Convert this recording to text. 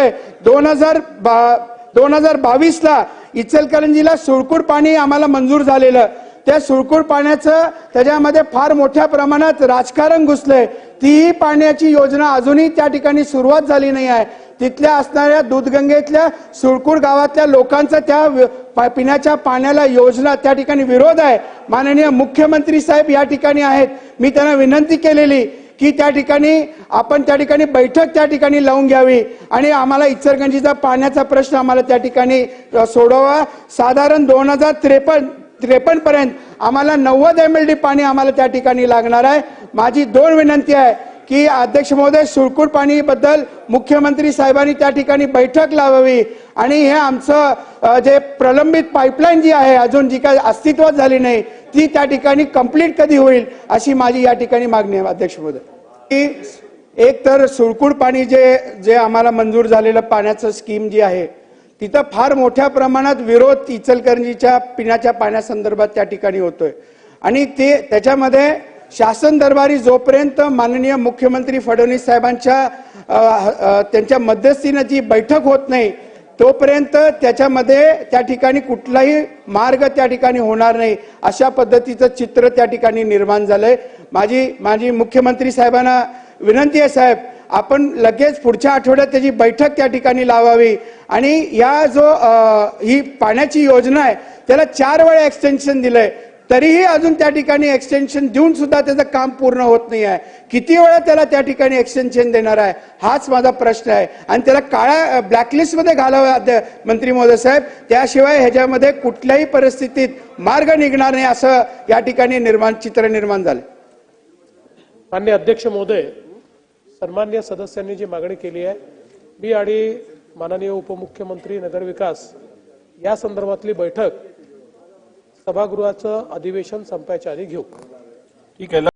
दोन हजार दोन हजार बावीसला इचलकरंजीला सुळकूर पाणी आम्हाला मंजूर झालेलं. त्या सुळकूर पाण्याचं त्याच्यामध्ये फार मोठ्या प्रमाणात राजकारण घुसलंय. तीही पाण्याची योजना अजूनही त्या ठिकाणी सुरुवात झाली नाही आहे. तिथल्या असणाऱ्या दूधगंगेतल्या सुळकूर गावातल्या लोकांचा त्या पा- पिण्याच्या पाण्याला योजना त्या ठिकाणी विरोध आहे. माननीय मुख्यमंत्री साहेब या ठिकाणी आहेत. मी त्यांना विनंती केलेली की त्या ठिकाणी आपण त्या ठिकाणी बैठक त्या ठिकाणी लावून घ्यावी. आणि आम्हाला इचलकरंजीचा पाण्याचा प्रश्न आम्हाला त्या ठिकाणी सोडवा. साधारण दोन हजार त्रेपन्न त्रेपन्न पर्यंत आम्हाला नव्वद एम एल डी पाणी आम्हाला त्या ठिकाणी लागणार आहे. माझी दोन विनंती आहे की अध्यक्ष महोदय सुळकूर पाणीबद्दल मुख्यमंत्री साहेबांनी त्या ठिकाणी बैठक लावावी. आणि हे आमचं जे प्रलंबित पाईपलाईन जी आहे अजून जी काय अस्तित्वात झाली नाही ती त्या ठिकाणी कंप्लीट कधी होईल अशी माझी या ठिकाणी मागणी आहे अध्यक्ष महोदय. एक तर सुळकुड पाणी जे जे आम्हाला मंजूर झालेलं पाण्याचं स्कीम जी आहे तिथं फार मोठ्या प्रमाणात विरोध इचलकरंजीच्या पिण्याच्या पाण्यासंदर्भात त्या ठिकाणी होतोय. आणि ते त्याच्यामध्ये शासन दरबारी जोपर्यंत माननीय मुख्यमंत्री फडणवीस साहेबांच्या त्यांच्या मध्यस्थीनं जी बैठक होत नाही तोपर्यंत त्याच्यामध्ये त्या ठिकाणी कुठलाही मार्ग त्या ठिकाणी होणार नाही अशा पद्धतीचं चित्र त्या ठिकाणी निर्माण झालंय. माझी माझी मुख्यमंत्री साहेबांना विनंती आहे साहेब आपण लगेच पुढच्या आठवड्यात त्याची बैठक त्या ठिकाणी लावावी. आणि या जो ही पाण्याची योजना आहे त्याला चार वेळा एक्सटेन्शन दिलंय. तरीही अजून त्या ठिकाणी एक्सटेन्शन देऊन सुद्धा त्याचं काम पूर्ण होत नाही आहे. किती वेळा त्याला त्या ठिकाणी एक्सटेन्शन देणार आहे हाच माझा प्रश्न आहे. आणि त्याला काळ्या ब्लॅकलिस्टमध्ये घालावं मंत्री महोदय साहेब. त्याशिवाय ह्याच्यामध्ये कुठल्याही परिस्थितीत मार्ग निघणार नाही असं या ठिकाणी निर्माण चित्र निर्माण झालं मान्य अध्यक्ष महोदय सन्मान्य सदस्यांनी जी मागणी केली आहे मी आणि माननीय उपमुख्यमंत्री नगरविकास या संदर्भातली बैठक सभागृहाचं अधिवेशन संपायच्या आधी घेऊ. ठीक आहे.